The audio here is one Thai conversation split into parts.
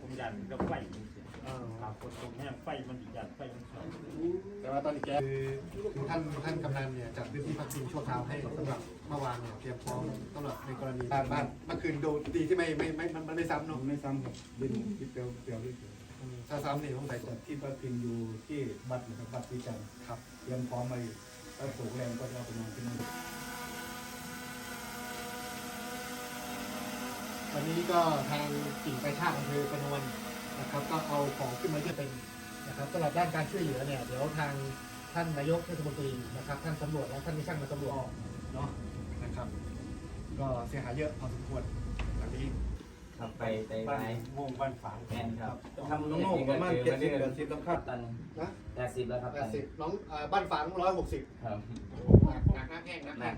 ผมยันก็ไฟมันเสียเออครับคนตรงนี้ไฟมันดิยันไฟมันสวยแต่ว่าตอนนี้แกคือท่านท่านกำนันเนี่ยจัดพื้นที่พักพิงชั่วคราวให้สำหรับเมื่อวานเนี่ยเตรียมพร้อมสำหรับในกรณีบ้านบ้านเมื่อคืนดูดีที่ไม่ไม่ไม่มันมันไม่ซ้ำเนาะไม่ซ้ำครับดินที่เปรียวเปรียวที่อืมถ้าซ้ำนี่ต้องใส่แต่จัดที่พักพิงอยู่ที่บัตรนะครับบัตรที่จันทร์ครับเตรียมพร้อมไปถ้าสูงแรงก็จะเอาไปนอนที่นั่นวันนี้ก็ทางกิ่งไปชาติ นะครับก็เอาของขึ้นมาเยอะเป็นนะครับสำหรับด้านการช่วยเหลือเนี่ยเดี๋ยวทางท่านนายกเทศมนตรีนะครับ ท่านตำรวจและท่านที่ช่างมาตำรวจเนาะนะครับ ก็เสียหายเยอะพอสมควรหลังนี้ครับไปไปบ้าไปนวงบ้านฝางแมนครับทำน้องๆประมาณเจ็ดสิบแปดสิบต้องคัดตันนะแปดสิบแล้วครับแปตัดนสิบน้องอ่าบ้านฝางร้อยหกสิบครับหนักหนักแห้งนะหนัก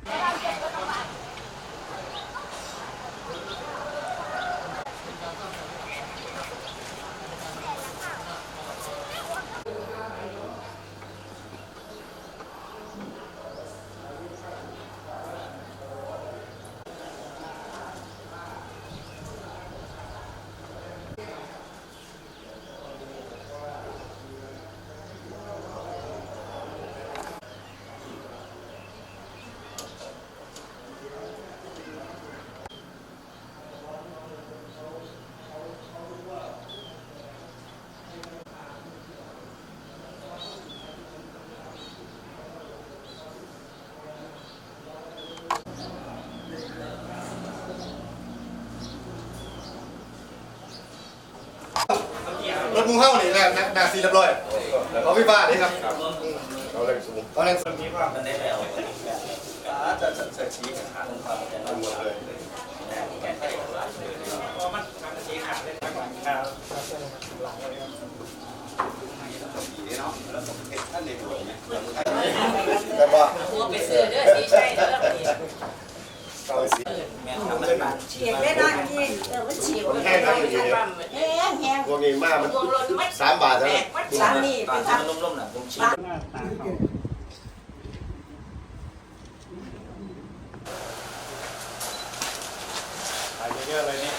รถมูเฮ้านี่แหละนะนาซีเรียบร้อยเขาพี่บ้านี่ครับเราแรงสูงตอนแรกมีความมันได้แล้วจะจะจะชี้ขาลงความจะนอนหมดเลยแกใส่หลังเลยเพราะมันมันชี้ขาดเลยข้างหลังครับแต่ว่าหัวไปซื้อเด้อสีใช่เด้อนี่แม่ทำมันบาดเฉียงได้นะนี่เออมันเฉียงมันแห้งแห้งแห้ง พวกนี้มากมันวงรถมันสามบาทแตเท่านั้นกมันสามีบาเป็ดนทับมันล้มๆน่ะผมชี้หน้าตาเขาถ่ายเยอะๆเลยนี่